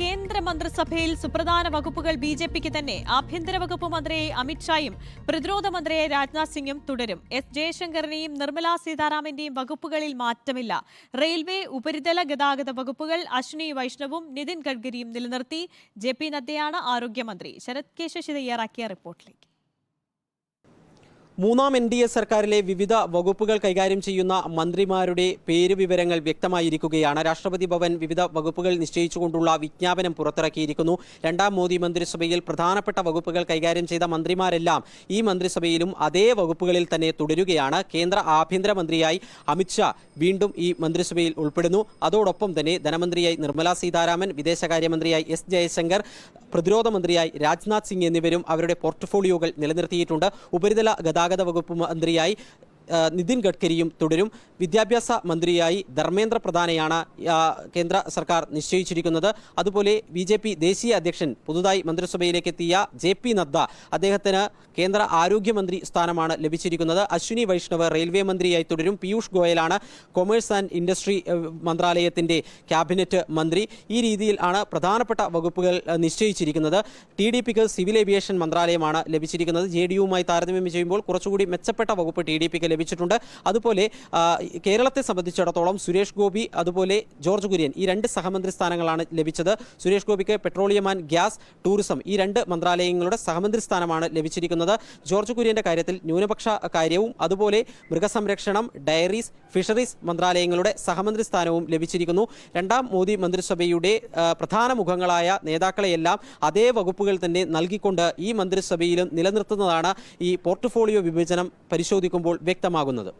കേന്ദ്ര മന്ത്രിസഭയിൽ സുപ്രധാന വകുപ്പുകൾ ബി ജെ പിക്ക് തന്നെ ആഭ്യന്തര വകുപ്പ് മന്ത്രിയെ അമിത്ഷായും പ്രതിരോധ മന്ത്രിയെ രാജ്നാഥ് സിംഗും തുടരും. എസ് ജയശങ്കറിനെയും നിർമ്മലാ സീതാരാമന്റെയും വകുപ്പുകളിൽ മാറ്റമില്ല. റെയിൽവേ ഉപരിതല ഗതാഗത വകുപ്പുകൾ അശ്വിനി വൈഷ്ണവും നിതിൻ ഗഡ്കരിയും നിലനിർത്തി. ജെ പി നദ്ദയാണ് ആരോഗ്യമന്ത്രി. ശരത് കെ ശശി തയ്യാറാക്കിയ റിപ്പോർട്ടിലേക്ക്. മൂന്നാം എൻ ഡി എ സർക്കാരിലെ വിവിധ വകുപ്പുകൾ കൈകാര്യം ചെയ്യുന്ന മന്ത്രിമാരുടെ പേര് വിവരങ്ങൾ വ്യക്തമായിരിക്കുകയാണ്. രാഷ്ട്രപതി ഭവൻ വിവിധ വകുപ്പുകൾ നിശ്ചയിച്ചുകൊണ്ടുള്ള വിജ്ഞാപനം പുറത്തിറക്കിയിരിക്കുന്നു. രണ്ടാം മോദി മന്ത്രിസഭയിൽ പ്രധാനപ്പെട്ട വകുപ്പുകൾ കൈകാര്യം ചെയ്ത മന്ത്രിമാരെല്ലാം ഈ മന്ത്രിസഭയിലും അതേ വകുപ്പുകളിൽ തന്നെ തുടരുകയാണ്. കേന്ദ്ര ആഭ്യന്തരമന്ത്രിയായി അമിത്ഷാ വീണ്ടും ഈ മന്ത്രിസഭയിൽ ഉൾപ്പെടുന്നു. അതോടൊപ്പം തന്നെ ധനമന്ത്രിയായി നിർമ്മലാ സീതാരാമൻ വിദേശകാര്യമന്ത്രിയായി എസ് ജയശങ്കർ പ്രതിരോധ മന്ത്രിയായി രാജ്നാഥ് സിംഗ് എന്നിവരും അവരുടെ പോർട്ട്ഫോളിയോകൾ നിലനിർത്തിയിട്ടുണ്ട്. ഉപരിതല ഗതാഗത വകുപ്പ് മന്ത്രിയായി നിതിൻ ഗഡ്കരിയും തുടരും. വിദ്യാഭ്യാസ മന്ത്രിയായി ധർമ്മേന്ദ്ര പ്രധാനയാണ് കേന്ദ്ര സർക്കാർ നിശ്ചയിച്ചിരിക്കുന്നത്. അതുപോലെ ബി ദേശീയ അധ്യക്ഷൻ പുതുതായി മന്ത്രിസഭയിലേക്ക് എത്തിയ ജെ പി നദ്ദ അദ്ദേഹത്തിന് കേന്ദ്ര ആരോഗ്യമന്ത്രി സ്ഥാനമാണ് ലഭിച്ചിരിക്കുന്നത്. അശ്വിനി വൈഷ്ണവ് റെയിൽവേ മന്ത്രിയായി തുടരും. പീയൂഷ് ഗോയലാണ് കൊമേഴ്സ് ആൻഡ് ഇൻഡസ്ട്രി മന്ത്രാലയത്തിന്റെ ക്യാബിനറ്റ് മന്ത്രി. ഈ രീതിയിൽ ആണ് പ്രധാനപ്പെട്ട വകുപ്പുകൾ നിശ്ചയിച്ചിരിക്കുന്നത്. ടി ഡി പിക്ക് സിവിൽ ഏവിയേഷൻ മന്ത്രാലയമാണ് ലഭിച്ചിരിക്കുന്നത്. ജെ ഡി യുമായി താരതമ്യം ചെയ്യുമ്പോൾ കുറച്ചുകൂടി മെച്ചപ്പെട്ട വകുപ്പ് ടി ഡി പിക്ക് ലഭിച്ചിട്ടുണ്ട്. അതുപോലെ കേരളത്തെ സംബന്ധിച്ചിടത്തോളം സുരേഷ് ഗോപി അതുപോലെ ജോർജ് കുര്യൻ ഈ രണ്ട് സഹമന്ത്രി സ്ഥാനങ്ങളാണ് ലഭിച്ചത്. സുരേഷ് ഗോപിക്ക് പെട്രോളിയം ആൻഡ് ഗ്യാസ് ടൂറിസം ഈ രണ്ട് മന്ത്രാലയങ്ങളുടെ സഹമന്ത്രി സ്ഥാനമാണ് ലഭിച്ചിരിക്കുന്നത്. ജോർജ് കുര്യന്റെ കാര്യത്തിൽ ന്യൂനപക്ഷ കാര്യവും അതുപോലെ മൃഗസംരക്ഷണം ഡയറീസ് ഫിഷറീസ് മന്ത്രാലയങ്ങളുടെ സഹമന്ത്രി സ്ഥാനവും ലഭിച്ചിരിക്കുന്നു. രണ്ടാം മോദി മന്ത്രിസഭയുടെ പ്രധാന മുഖങ്ങളായ നേതാക്കളെയെല്ലാം അതേ വകുപ്പുകൾ തന്നെ നൽകിക്കൊണ്ട് ഈ മന്ത്രിസഭയിലും നിലനിർത്തുന്നതാണ് ഈ പോർട്ട്ഫോളിയോ വിഭജനം പരിശോധിക്കുമ്പോൾ വ്യക്തമാകുന്നത്